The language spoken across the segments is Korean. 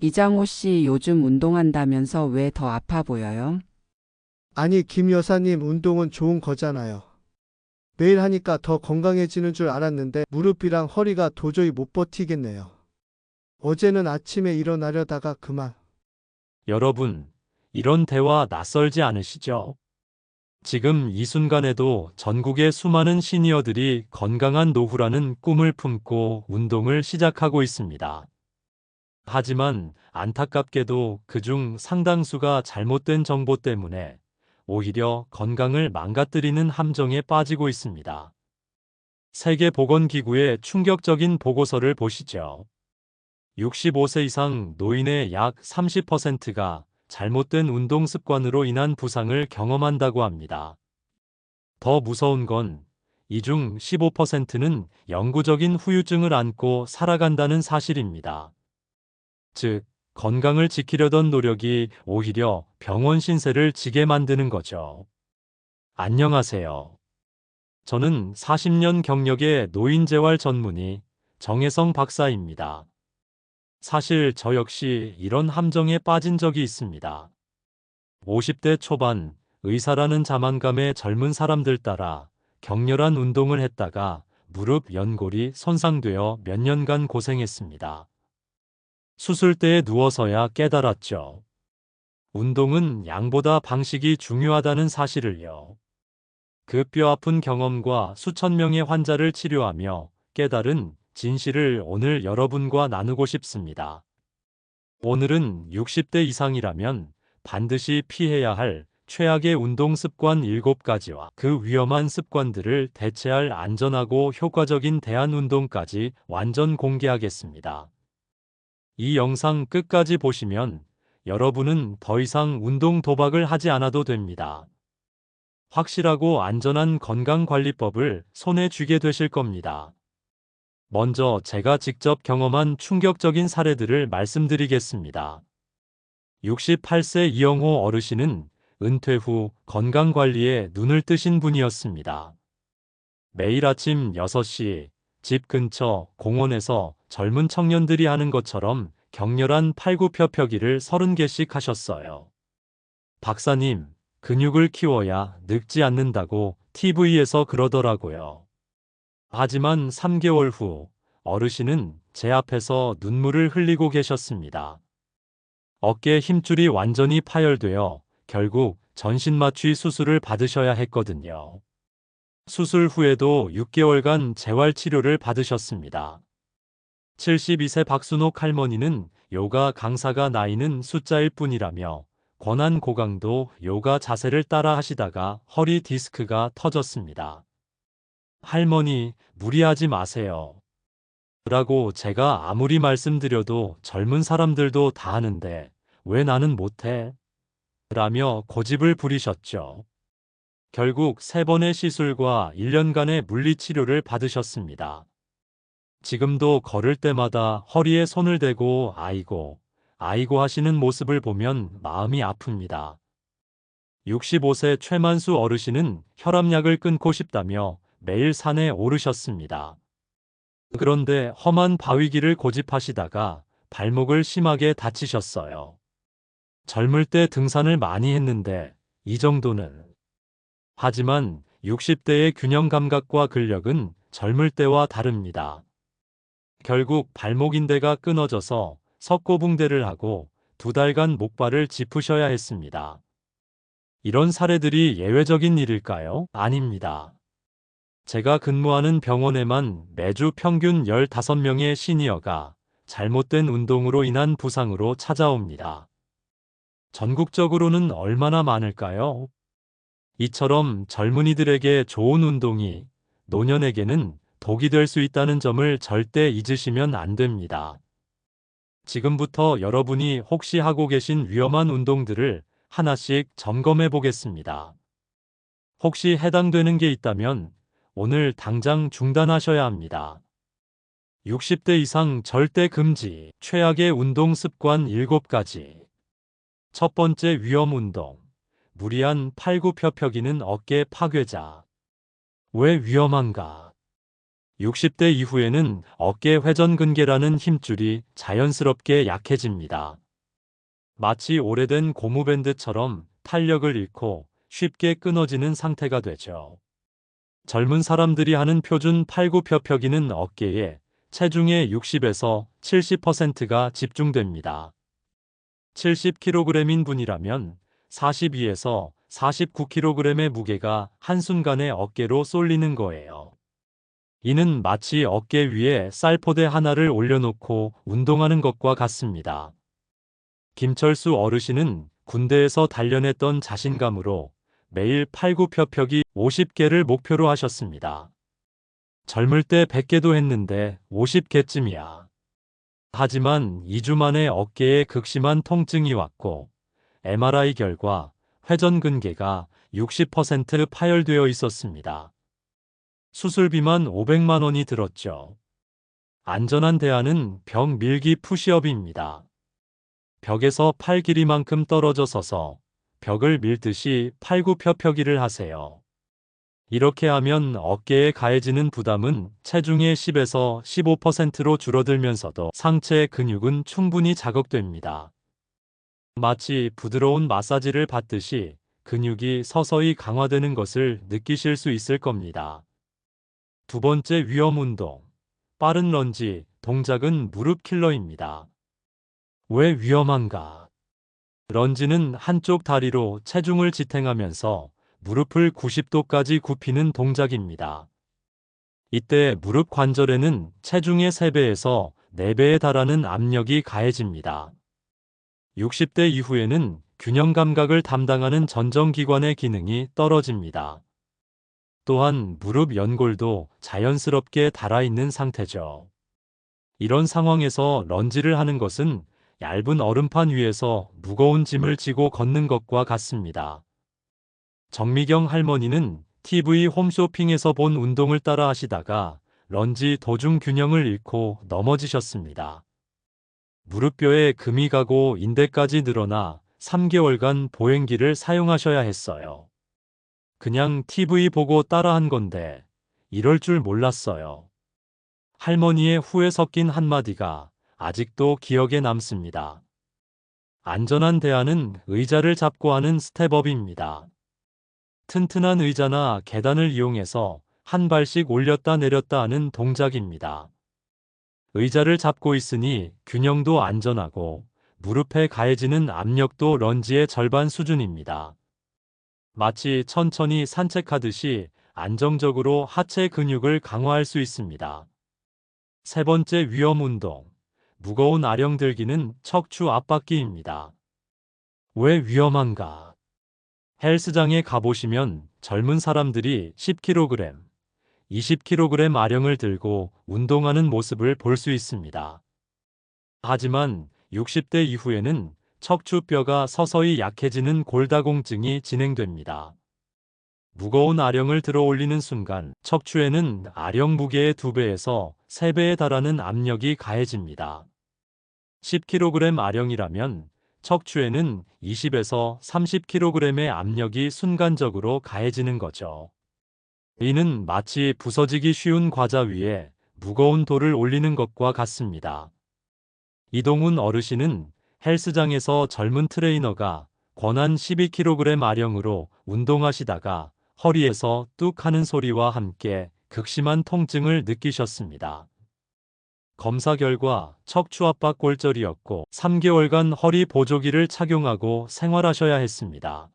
이장호 씨 요즘 운동한다면서 왜 더 아파 보여요? 아니, 김 여사님 운동은 좋은 거잖아요. 매일 하니까 더 건강해지는 줄 알았는데 무릎이랑 허리가 도저히 못 버티겠네요. 어제는 아침에 일어나려다가 그만. 여러분, 이런 대화 낯설지 않으시죠? 지금 이 순간에도 전국의 수많은 시니어들이 건강한 노후라는 꿈을 품고 운동을 시작하고 있습니다. 하지만 안타깝게도 그중 상당수가 잘못된 정보 때문에 오히려 건강을 망가뜨리는 함정에 빠지고 있습니다. 세계보건기구의 충격적인 보고서를 보시죠. 65세 이상 노인의 약 30%가 잘못된 운동 습관으로 인한 부상을 경험한다고 합니다. 더 무서운 건 이 중 15%는 영구적인 후유증을 안고 살아간다는 사실입니다. 즉, 건강을 지키려던 노력이 오히려 병원 신세를 지게 만드는 거죠. 안녕하세요. 저는 40년 경력의 노인재활 전문의 정혜성 박사입니다. 사실 저 역시 이런 함정에 빠진 적이 있습니다. 50대 초반 의사라는 자만감에 젊은 사람들 따라 격렬한 운동을 했다가 무릎 연골이 손상되어 몇 년간 고생했습니다. 수술대에 누워서야 깨달았죠. 운동은 양보다 방식이 중요하다는 사실을요. 그 뼈아픈 경험과 수천 명의 환자를 치료하며 깨달은 진실을 오늘 여러분과 나누고 싶습니다. 오늘은 60대 이상이라면 반드시 피해야 할 최악의 운동 습관 7가지와 그 위험한 습관들을 대체할 안전하고 효과적인 대안 운동까지 완전 공개하겠습니다. 이 영상 끝까지 보시면 여러분은 더 이상 운동 도박을 하지 않아도 됩니다. 확실하고 안전한 건강관리법을 손에 쥐게 되실 겁니다. 먼저 제가 직접 경험한 충격적인 사례들을 말씀드리겠습니다. 68세 이영호 어르신은 은퇴 후 건강관리에 눈을 뜨신 분이었습니다. 매일 아침 6시 집 근처 공원에서 젊은 청년들이 하는 것처럼 격렬한 팔굽혀펴기를 30개씩 하셨어요. 박사님, 근육을 키워야 늙지 않는다고 TV에서 그러더라고요. 하지만 3개월 후 어르신은 제 앞에서 눈물을 흘리고 계셨습니다. 어깨 힘줄이 완전히 파열되어 결국 전신마취 수술을 받으셔야 했거든요. 수술 후에도 6개월간 재활치료를 받으셨습니다. 72세 박순옥 할머니는 요가 강사가 나이는 숫자일 뿐이라며 권한 고강도 요가 자세를 따라 하시다가 허리 디스크가 터졌습니다. 할머니, 무리하지 마세요. 라고 제가 아무리 말씀드려도 젊은 사람들도 다 하는데 왜 나는 못해? 라며 고집을 부리셨죠. 결국 세 번의 시술과 1년간의 물리치료를 받으셨습니다. 지금도 걸을 때마다 허리에 손을 대고 아이고, 아이고 하시는 모습을 보면 마음이 아픕니다. 65세 최만수 어르신은 혈압약을 끊고 싶다며 매일 산에 오르셨습니다. 그런데 험한 바위길을 고집하시다가 발목을 심하게 다치셨어요. 젊을 때 등산을 많이 했는데 이 정도는. 하지만 60대의 균형 감각과 근력은 젊을 때와 다릅니다. 결국 발목인대가 끊어져서 석고붕대를 하고 두 달간 목발을 짚으셔야 했습니다. 이런 사례들이 예외적인 일일까요? 아닙니다. 제가 근무하는 병원에만 매주 평균 15명의 시니어가 잘못된 운동으로 인한 부상으로 찾아옵니다. 전국적으로는 얼마나 많을까요? 이처럼 젊은이들에게 좋은 운동이 노년에게는 독이 될 수 있다는 점을 절대 잊으시면 안 됩니다. 지금부터 여러분이 혹시 하고 계신 위험한 운동들을 하나씩 점검해 보겠습니다. 혹시 해당되는 게 있다면 오늘 당장 중단하셔야 합니다. 60대 이상 절대 금지 최악의 운동 습관 7가지 첫 번째 위험 운동 무리한 팔굽혀펴기는 어깨 파괴자 왜 위험한가 60대 이후에는 어깨 회전근개라는 힘줄이 자연스럽게 약해집니다. 마치 오래된 고무밴드처럼 탄력을 잃고 쉽게 끊어지는 상태가 되죠. 젊은 사람들이 하는 표준 팔굽혀펴기는 어깨에 체중의 60에서 70%가 집중됩니다. 70kg인 분이라면 42에서 49kg의 무게가 한순간에 어깨로 쏠리는 거예요. 이는 마치 어깨 위에 쌀포대 하나를 올려놓고 운동하는 것과 같습니다. 김철수 어르신은 군대에서 단련했던 자신감으로 매일 팔굽혀펴기 50개를 목표로 하셨습니다. 젊을 때 100개도 했는데 50개쯤이야. 하지만 2주 만에 어깨에 극심한 통증이 왔고 MRI 결과 회전근개가 60% 파열되어 있었습니다. 수술비만 500만 원이 들었죠. 안전한 대안은 벽 밀기 푸시업입니다. 벽에서 팔 길이만큼 떨어져 서서 벽을 밀듯이 팔굽혀펴기를 하세요. 이렇게 하면 어깨에 가해지는 부담은 체중의 10에서 15%로 줄어들면서도 상체 근육은 충분히 자극됩니다. 마치 부드러운 마사지를 받듯이 근육이 서서히 강화되는 것을 느끼실 수 있을 겁니다. 두 번째 위험 운동. 빠른 런지, 동작은 무릎 킬러입니다. 왜 위험한가? 런지는 한쪽 다리로 체중을 지탱하면서 무릎을 90도까지 굽히는 동작입니다. 이때 무릎 관절에는 체중의 3배에서 4배에 달하는 압력이 가해집니다. 60대 이후에는 균형 감각을 담당하는 전정기관의 기능이 떨어집니다. 또한 무릎 연골도 자연스럽게 달아있는 상태죠. 이런 상황에서 런지를 하는 것은 얇은 얼음판 위에서 무거운 짐을 지고 걷는 것과 같습니다. 정미경 할머니는 TV 홈쇼핑에서 본 운동을 따라 하시다가 런지 도중 균형을 잃고 넘어지셨습니다. 무릎뼈에 금이 가고 인대까지 늘어나 3개월간 보행기를 사용하셔야 했어요. 그냥 TV 보고 따라한 건데 이럴 줄 몰랐어요. 할머니의 후회 섞인 한마디가 아직도 기억에 남습니다. 안전한 대안은 의자를 잡고 하는 스텝업입니다. 튼튼한 의자나 계단을 이용해서 한 발씩 올렸다 내렸다 하는 동작입니다. 의자를 잡고 있으니 균형도 안전하고 무릎에 가해지는 압력도 런지의 절반 수준입니다. 마치 천천히 산책하듯이 안정적으로 하체 근육을 강화할 수 있습니다. 세 번째 위험 운동. 무거운 아령 들기는 척추 압박기입니다. 왜 위험한가? 헬스장에 가보시면 젊은 사람들이 10kg, 20kg 아령을 들고 운동하는 모습을 볼 수 있습니다. 하지만 60대 이후에는 척추뼈가 서서히 약해지는 골다공증이 진행됩니다. 무거운 아령을 들어 올리는 순간 척추에는 아령 무게의 2배에서 3배에 달하는 압력이 가해집니다. 10kg 아령이라면 척추에는 20에서 30kg의 압력이 순간적으로 가해지는 거죠. 이는 마치 부서지기 쉬운 과자 위에 무거운 돌을 올리는 것과 같습니다. 이동훈 어르신은 헬스장에서 젊은 트레이너가 권한 12kg 아령으로 운동하시다가 허리에서 뚝 하는 소리와 함께 극심한 통증을 느끼셨습니다. 검사 결과 척추 압박 골절이었고 3개월간 허리 보조기를 착용하고 생활하셔야 했습니다.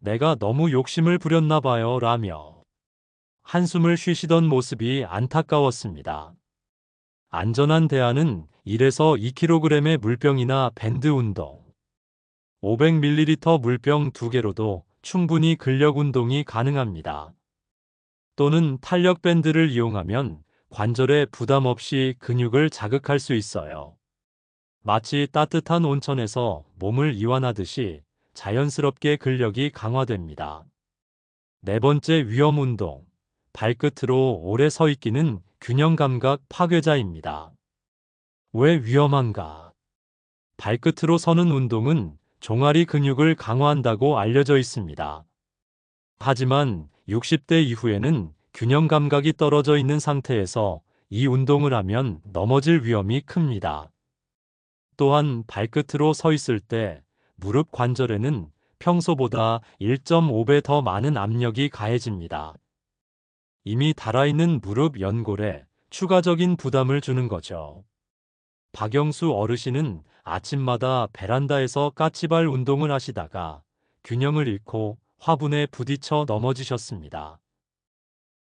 내가 너무 욕심을 부렸나 봐요 라며 한숨을 쉬시던 모습이 안타까웠습니다. 안전한 대안은 1에서 2kg의 물병이나 밴드 운동, 500ml 물병 2개로도 충분히 근력 운동이 가능합니다. 또는 탄력 밴드를 이용하면 관절에 부담 없이 근육을 자극할 수 있어요. 마치 따뜻한 온천에서 몸을 이완하듯이 자연스럽게 근력이 강화됩니다. 네 번째 위험 운동. 발끝으로 오래 서 있기는 균형 감각 파괴자입니다. 왜 위험한가? 발끝으로 서는 운동은 종아리 근육을 강화한다고 알려져 있습니다. 하지만 60대 이후에는 균형 감각이 떨어져 있는 상태에서 이 운동을 하면 넘어질 위험이 큽니다. 또한 발끝으로 서 있을 때 무릎 관절에는 평소보다 1.5배 더 많은 압력이 가해집니다. 이미 달아있는 무릎 연골에 추가적인 부담을 주는 거죠. 박영수 어르신은 아침마다 베란다에서 까치발 운동을 하시다가 균형을 잃고 화분에 부딪혀 넘어지셨습니다.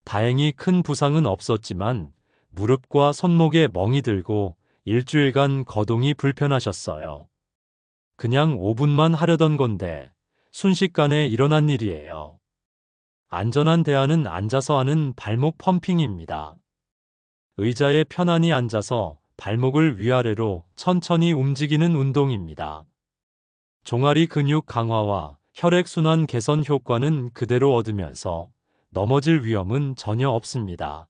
다행히 큰 부상은 없었지만 무릎과 손목에 멍이 들고 일주일간 거동이 불편하셨어요. 그냥 5분만 하려던 건데 순식간에 일어난 일이에요. 안전한 대안은 앉아서 하는 발목 펌핑입니다. 의자에 편안히 앉아서 발목을 위아래로 천천히 움직이는 운동입니다. 종아리 근육 강화와 혈액순환 개선 효과는 그대로 얻으면서 넘어질 위험은 전혀 없습니다.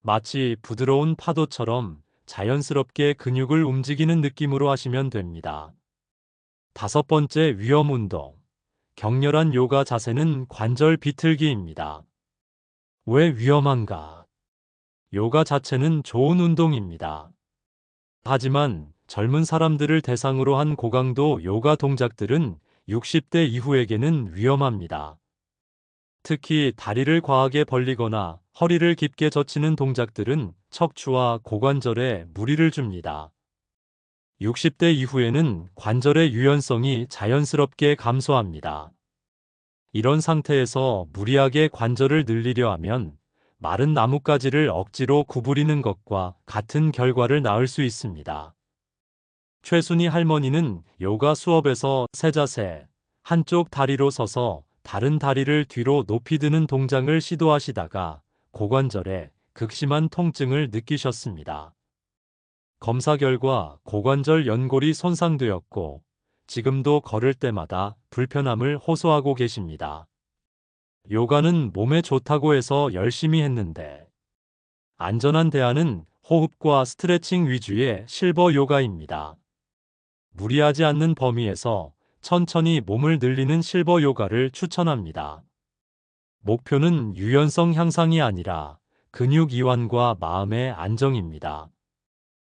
마치 부드러운 파도처럼 자연스럽게 근육을 움직이는 느낌으로 하시면 됩니다. 다섯 번째 위험 운동. 격렬한 요가 자세는 관절 비틀기입니다. 왜 위험한가? 요가 자체는 좋은 운동입니다. 하지만 젊은 사람들을 대상으로 한 고강도 요가 동작들은 60대 이후에게는 위험합니다. 특히 다리를 과하게 벌리거나 허리를 깊게 젖히는 동작들은 척추와 고관절에 무리를 줍니다. 60대 이후에는 관절의 유연성이 자연스럽게 감소합니다. 이런 상태에서 무리하게 관절을 늘리려 하면 마른 나뭇가지를 억지로 구부리는 것과 같은 결과를 낳을 수 있습니다. 최순희 할머니는 요가 수업에서 세자세, 한쪽 다리로 서서 다른 다리를 뒤로 높이 드는 동작을 시도하시다가 고관절에 극심한 통증을 느끼셨습니다. 검사 결과 고관절 연골이 손상되었고 지금도 걸을 때마다 불편함을 호소하고 계십니다. 요가는 몸에 좋다고 해서 열심히 했는데 안전한 대안은 호흡과 스트레칭 위주의 실버 요가입니다. 무리하지 않는 범위에서 천천히 몸을 늘리는 실버 요가를 추천합니다. 목표는 유연성 향상이 아니라 근육 이완과 마음의 안정입니다.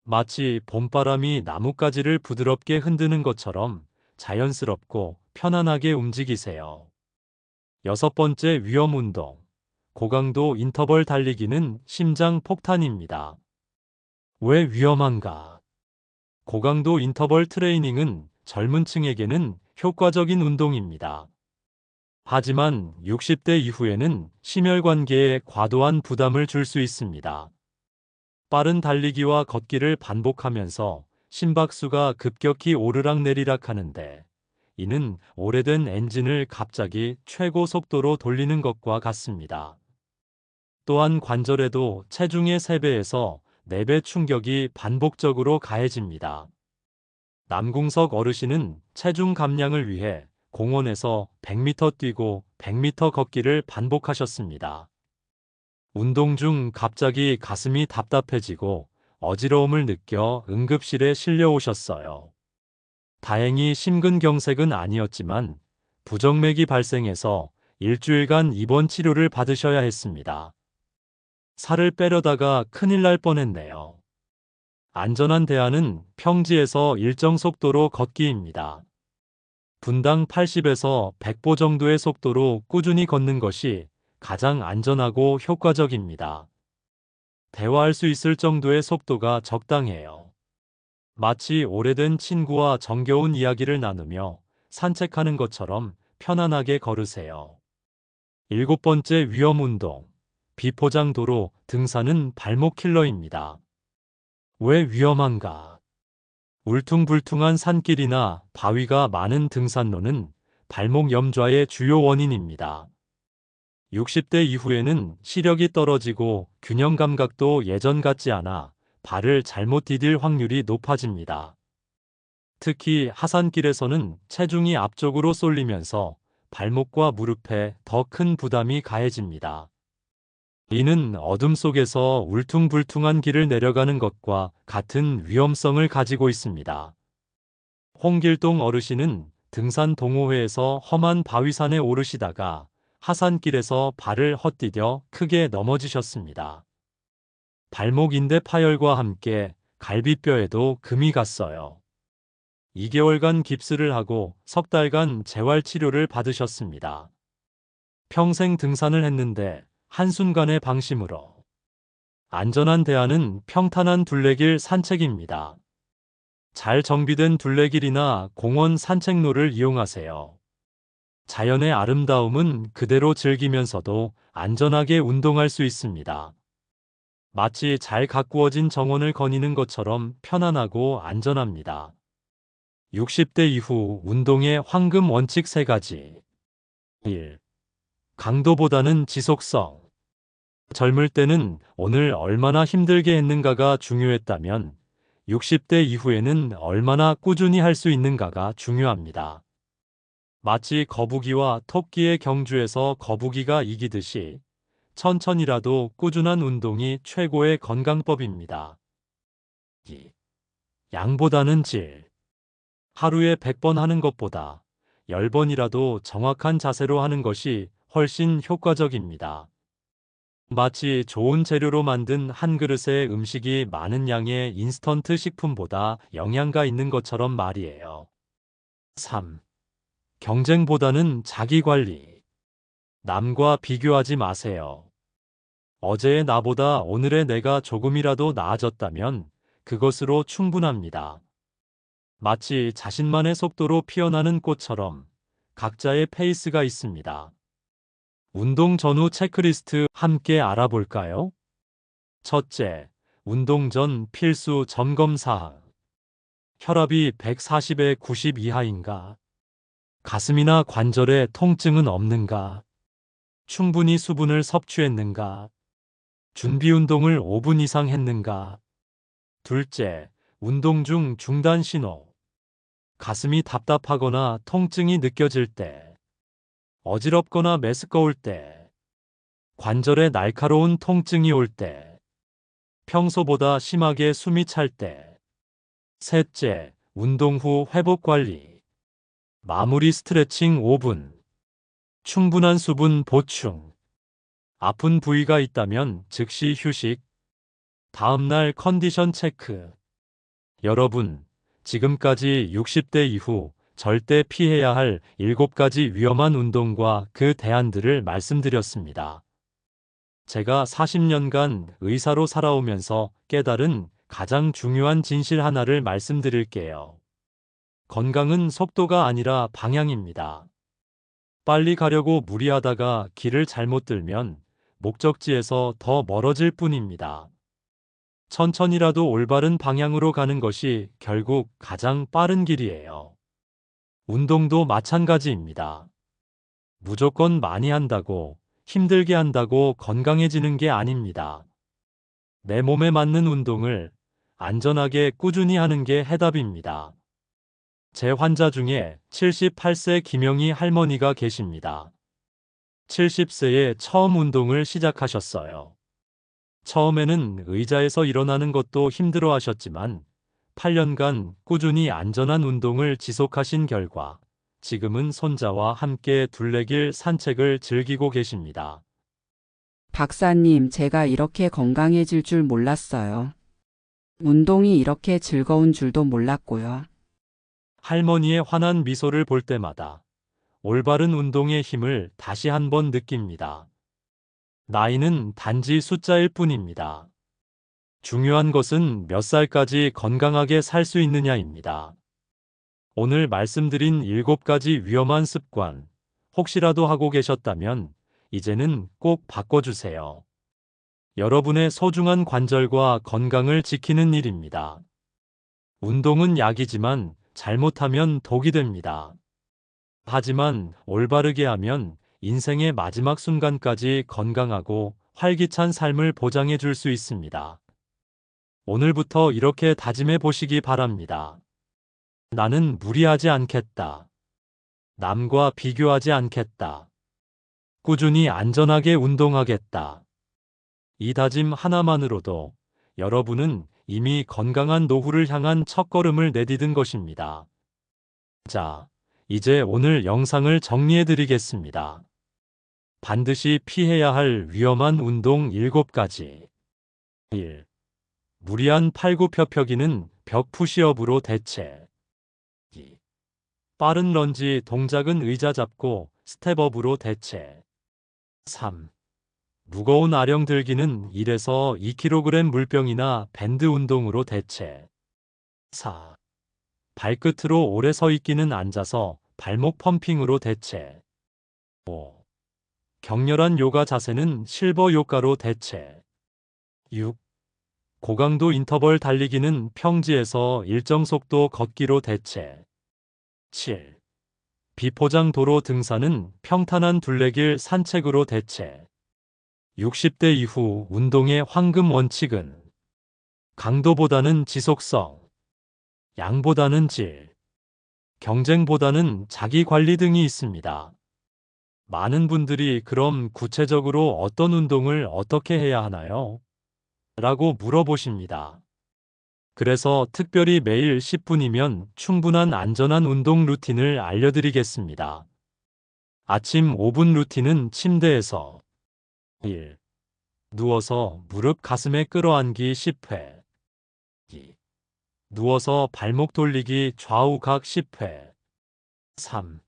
마치 봄바람이 나뭇가지를 부드럽게 흔드는 것처럼 자연스럽고 편안하게 움직이세요. 여섯 번째 위험 운동. 고강도 인터벌 달리기는 심장 폭탄입니다. 왜 위험한가? 고강도 인터벌 트레이닝은 젊은 층에게는 효과적인 운동입니다. 하지만 60대 이후에는 심혈관계에 과도한 부담을 줄 수 있습니다. 빠른 달리기와 걷기를 반복하면서 심박수가 급격히 오르락내리락 하는데 이는 오래된 엔진을 갑자기 최고 속도로 돌리는 것과 같습니다. 또한 관절에도 체중의 3배에서 4배 충격이 반복적으로 가해집니다. 남궁석 어르신은 체중 감량을 위해 공원에서 100m 뛰고 100m 걷기를 반복하셨습니다. 운동 중 갑자기 가슴이 답답해지고 어지러움을 느껴 응급실에 실려오셨어요. 다행히 심근경색은 아니었지만 부정맥이 발생해서 일주일간 입원 치료를 받으셔야 했습니다. 살을 빼려다가 큰일 날 뻔했네요. 안전한 대안은 평지에서 일정 속도로 걷기입니다. 분당 80에서 100보 정도의 속도로 꾸준히 걷는 것이 가장 안전하고 효과적입니다. 대화할 수 있을 정도의 속도가 적당해요. 마치 오래된 친구와 정겨운 이야기를 나누며 산책하는 것처럼 편안하게 걸으세요. 일곱 번째 위험 운동. 비포장 도로 등산은 발목 킬러입니다. 왜 위험한가? 울퉁불퉁한 산길이나 바위가 많은 등산로는 발목 염좌의 주요 원인입니다. 60대 이후에는 시력이 떨어지고 균형 감각도 예전 같지 않아 발을 잘못 디딜 확률이 높아집니다. 특히 하산길에서는 체중이 앞쪽으로 쏠리면서 발목과 무릎에 더 큰 부담이 가해집니다. 이는 어둠 속에서 울퉁불퉁한 길을 내려가는 것과 같은 위험성을 가지고 있습니다. 홍길동 어르신은 등산 동호회에서 험한 바위산에 오르시다가 하산길에서 발을 헛디뎌 크게 넘어지셨습니다. 발목 인대 파열과 함께 갈비뼈에도 금이 갔어요. 2개월간 깁스를 하고 석 달간 재활 치료를 받으셨습니다. 평생 등산을 했는데 한순간의 방심으로 안전한 대안은 평탄한 둘레길 산책입니다. 잘 정비된 둘레길이나 공원 산책로를 이용하세요. 자연의 아름다움은 그대로 즐기면서도 안전하게 운동할 수 있습니다. 마치 잘 가꾸어진 정원을 거니는 것처럼 편안하고 안전합니다. 60대 이후 운동의 황금 원칙 3가지. 1. 강도보다는 지속성. 젊을 때는 오늘 얼마나 힘들게 했는가가 중요했다면 60대 이후에는 얼마나 꾸준히 할 수 있는가가 중요합니다. 마치 거북이와 토끼의 경주에서 거북이가 이기듯이 천천히라도 꾸준한 운동이 최고의 건강법입니다. 2. 양보다는 질. 하루에 100번 하는 것보다 10번이라도 정확한 자세로 하는 것이 훨씬 효과적입니다. 마치 좋은 재료로 만든 한 그릇의 음식이 많은 양의 인스턴트 식품보다 영양가 있는 것처럼 말이에요. 3. 경쟁보다는 자기 관리. 남과 비교하지 마세요. 어제의 나보다 오늘의 내가 조금이라도 나아졌다면 그것으로 충분합니다. 마치 자신만의 속도로 피어나는 꽃처럼 각자의 페이스가 있습니다. 운동 전후 체크리스트 함께 알아볼까요? 첫째, 운동 전 필수 점검 사항. 혈압이 140에 90 이하인가? 가슴이나 관절에 통증은 없는가? 충분히 수분을 섭취했는가? 준비 운동을 5분 이상 했는가? 둘째, 운동 중 중단 신호. 가슴이 답답하거나 통증이 느껴질 때, 어지럽거나 메스꺼울 때, 관절에 날카로운 통증이 올 때, 평소보다 심하게 숨이 찰 때. 셋째, 운동 후 회복 관리. 마무리 스트레칭 5분. 충분한 수분 보충. 아픈 부위가 있다면 즉시 휴식. 다음날 컨디션 체크. 여러분, 지금까지 60대 이후 절대 피해야 할 7가지 위험한 운동과 그 대안들을 말씀드렸습니다. 제가 40년간 의사로 살아오면서 깨달은 가장 중요한 진실 하나를 말씀드릴게요. 건강은 속도가 아니라 방향입니다. 빨리 가려고 무리하다가 길을 잘못 들면 목적지에서 더 멀어질 뿐입니다. 천천히라도 올바른 방향으로 가는 것이 결국 가장 빠른 길이에요. 운동도 마찬가지입니다. 무조건 많이 한다고, 힘들게 한다고 건강해지는 게 아닙니다. 내 몸에 맞는 운동을 안전하게 꾸준히 하는 게 해답입니다. 제 환자 중에 78세 김영희 할머니가 계십니다. 70세에 처음 운동을 시작하셨어요. 처음에는 의자에서 일어나는 것도 힘들어 하셨지만 8년간 꾸준히 안전한 운동을 지속하신 결과 지금은 손자와 함께 둘레길 산책을 즐기고 계십니다. 박사님, 제가 이렇게 건강해질 줄 몰랐어요. 운동이 이렇게 즐거운 줄도 몰랐고요. 할머니의 환한 미소를 볼 때마다 올바른 운동의 힘을 다시 한번 느낍니다. 나이는 단지 숫자일 뿐입니다. 중요한 것은 몇 살까지 건강하게 살 수 있느냐입니다. 오늘 말씀드린 7가지 위험한 습관, 혹시라도 하고 계셨다면 이제는 꼭 바꿔주세요. 여러분의 소중한 관절과 건강을 지키는 일입니다. 운동은 약이지만 잘못하면 독이 됩니다. 하지만 올바르게 하면 인생의 마지막 순간까지 건강하고 활기찬 삶을 보장해 줄 수 있습니다. 오늘부터 이렇게 다짐해 보시기 바랍니다. 나는 무리하지 않겠다. 남과 비교하지 않겠다. 꾸준히 안전하게 운동하겠다. 이 다짐 하나만으로도 여러분은 이미 건강한 노후를 향한 첫걸음을 내디딘 것입니다. 자, 이제 오늘 영상을 정리해 드리겠습니다. 반드시 피해야 할 위험한 운동 7가지. 1. 무리한 팔굽혀펴기는 벽 푸시업으로 대체. 2. 빠른 런지 동작은 의자 잡고 스텝업으로 대체. 3. 무거운 아령 들기는 1에서 2kg 물병이나 밴드 운동으로 대체. 4. 발끝으로 오래 서 있기는 앉아서 발목 펌핑으로 대체. 5. 격렬한 요가 자세는 실버 요가로 대체. 6. 고강도 인터벌 달리기는 평지에서 일정 속도 걷기로 대체. 7. 비포장 도로 등산은 평탄한 둘레길 산책으로 대체. 60대 이후 운동의 황금 원칙은 강도보다는 지속성, 양보다는 질, 경쟁보다는 자기 관리 등이 있습니다. 많은 분들이 그럼 구체적으로 어떤 운동을 어떻게 해야 하나요? 라고 물어보십니다. 그래서 특별히 매일 10분이면 충분한 안전한 운동 루틴을 알려드리겠습니다. 아침 5분 루틴은 침대에서 1. 누워서 무릎 가슴에 끌어안기 10회 2. 누워서 발목 돌리기 좌우 각 10회 3.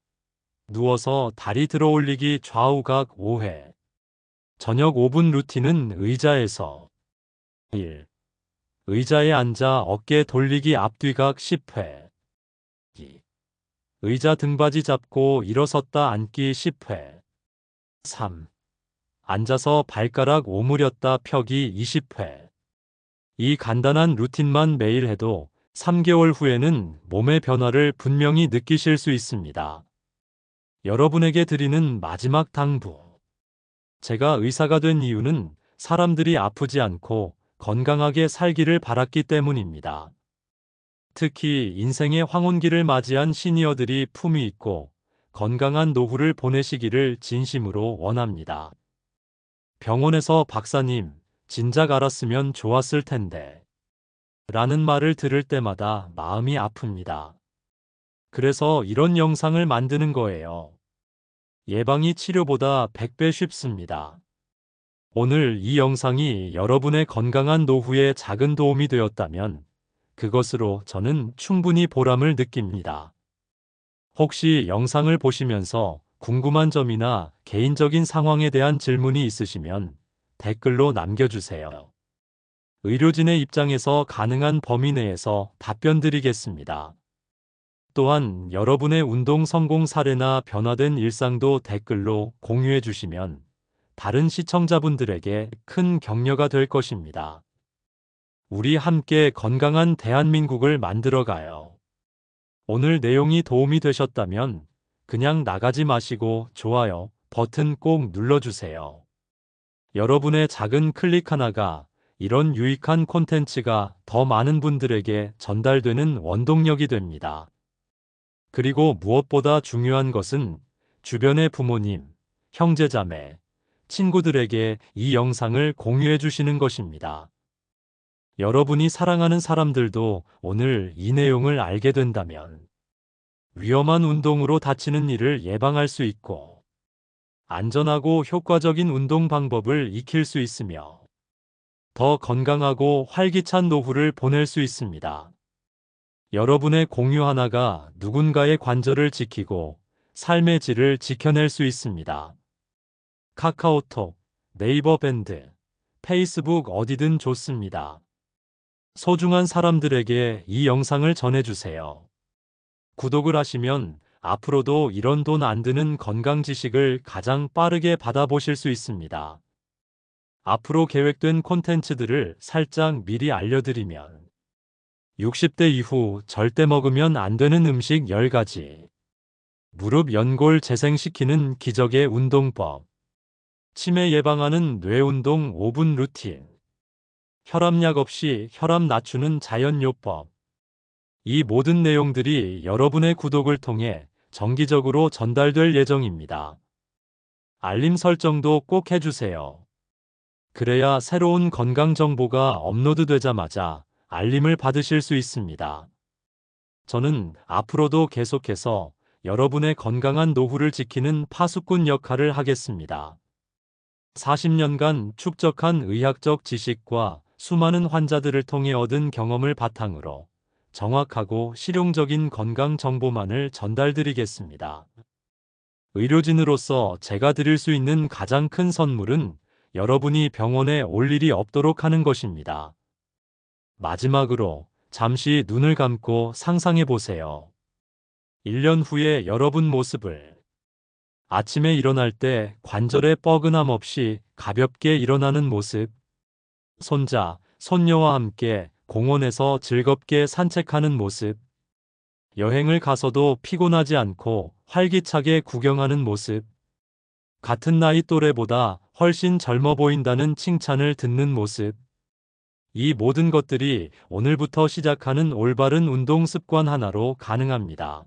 누워서 다리 들어 올리기 좌우 각 5회 저녁 5분 루틴은 의자에서 1. 의자에 앉아 어깨 돌리기 앞뒤각 10회 2. 의자 등받이 잡고 일어섰다 앉기 10회 3. 앉아서 발가락 오므렸다 펴기 20회 이 간단한 루틴만 매일 해도 3개월 후에는 몸의 변화를 분명히 느끼실 수 있습니다. 여러분에게 드리는 마지막 당부. 제가 의사가 된 이유는 사람들이 아프지 않고 건강하게 살기를 바랐기 때문입니다. 특히 인생의 황혼기를 맞이한 시니어들이 품위 있고 건강한 노후를 보내시기를 진심으로 원합니다. 병원에서 박사님, 진작 알았으면 좋았을 텐데. 라는 말을 들을 때마다 마음이 아픕니다. 그래서 이런 영상을 만드는 거예요. 예방이 치료보다 100배 쉽습니다. 오늘 이 영상이 여러분의 건강한 노후에 작은 도움이 되었다면 그것으로 저는 충분히 보람을 느낍니다. 혹시 영상을 보시면서 궁금한 점이나 개인적인 상황에 대한 질문이 있으시면 댓글로 남겨주세요. 의료진의 입장에서 가능한 범위 내에서 답변 드리겠습니다. 또한 여러분의 운동 성공 사례나 변화된 일상도 댓글로 공유해 주시면 다른 시청자분들에게 큰 격려가 될 것입니다. 우리 함께 건강한 대한민국을 만들어 가요. 오늘 내용이 도움이 되셨다면 그냥 나가지 마시고 좋아요 버튼 꼭 눌러주세요. 여러분의 작은 클릭 하나가 이런 유익한 콘텐츠가 더 많은 분들에게 전달되는 원동력이 됩니다. 그리고 무엇보다 중요한 것은 주변의 부모님, 형제자매, 친구들에게 이 영상을 공유해 주시는 것입니다. 여러분이 사랑하는 사람들도 오늘 이 내용을 알게 된다면 위험한 운동으로 다치는 일을 예방할 수 있고 안전하고 효과적인 운동 방법을 익힐 수 있으며 더 건강하고 활기찬 노후를 보낼 수 있습니다. 여러분의 공유 하나가 누군가의 관절을 지키고 삶의 질을 지켜낼 수 있습니다. 카카오톡, 네이버 밴드, 페이스북 어디든 좋습니다. 소중한 사람들에게 이 영상을 전해주세요. 구독을 하시면 앞으로도 이런 돈 안 드는 건강 지식을 가장 빠르게 받아보실 수 있습니다. 앞으로 계획된 콘텐츠들을 살짝 미리 알려드리면 60대 이후 절대 먹으면 안 되는 음식 10가지. 무릎 연골 재생시키는 기적의 운동법. 치매 예방하는 뇌운동 5분 루틴. 혈압약 없이 혈압 낮추는 자연요법. 이 모든 내용들이 여러분의 구독을 통해 정기적으로 전달될 예정입니다. 알림 설정도 꼭 해주세요. 그래야 새로운 건강 정보가 업로드 되자마자 알림을 받으실 수 있습니다. 저는 앞으로도 계속해서 여러분의 건강한 노후를 지키는 파수꾼 역할을 하겠습니다. 40년간 축적한 의학적 지식과 수많은 환자들을 통해 얻은 경험을 바탕으로 정확하고 실용적인 건강 정보만을 전달드리겠습니다. 의료진으로서 제가 드릴 수 있는 가장 큰 선물은 여러분이 병원에 올 일이 없도록 하는 것입니다. 마지막으로 잠시 눈을 감고 상상해 보세요. 1년 후에 여러분 모습을 아침에 일어날 때 관절에 뻐근함 없이 가볍게 일어나는 모습, 손자, 손녀와 함께 공원에서 즐겁게 산책하는 모습, 여행을 가서도 피곤하지 않고 활기차게 구경하는 모습, 같은 나이 또래보다 훨씬 젊어 보인다는 칭찬을 듣는 모습, 이 모든 것들이 오늘부터 시작하는 올바른 운동 습관 하나로 가능합니다.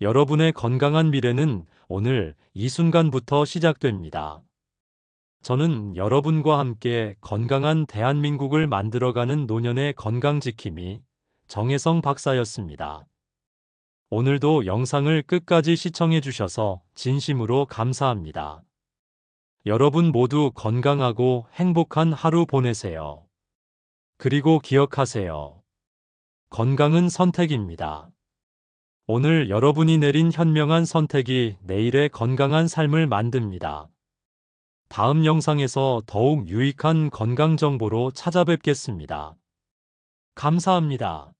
여러분의 건강한 미래는 오늘 이 순간부터 시작됩니다. 저는 여러분과 함께 건강한 대한민국을 만들어가는 노년의 건강지킴이 정혜성 박사였습니다. 오늘도 영상을 끝까지 시청해 주셔서 진심으로 감사합니다. 여러분 모두 건강하고 행복한 하루 보내세요. 그리고 기억하세요. 건강은 선택입니다. 오늘 여러분이 내린 현명한 선택이 내일의 건강한 삶을 만듭니다. 다음 영상에서 더욱 유익한 건강 정보로 찾아뵙겠습니다. 감사합니다.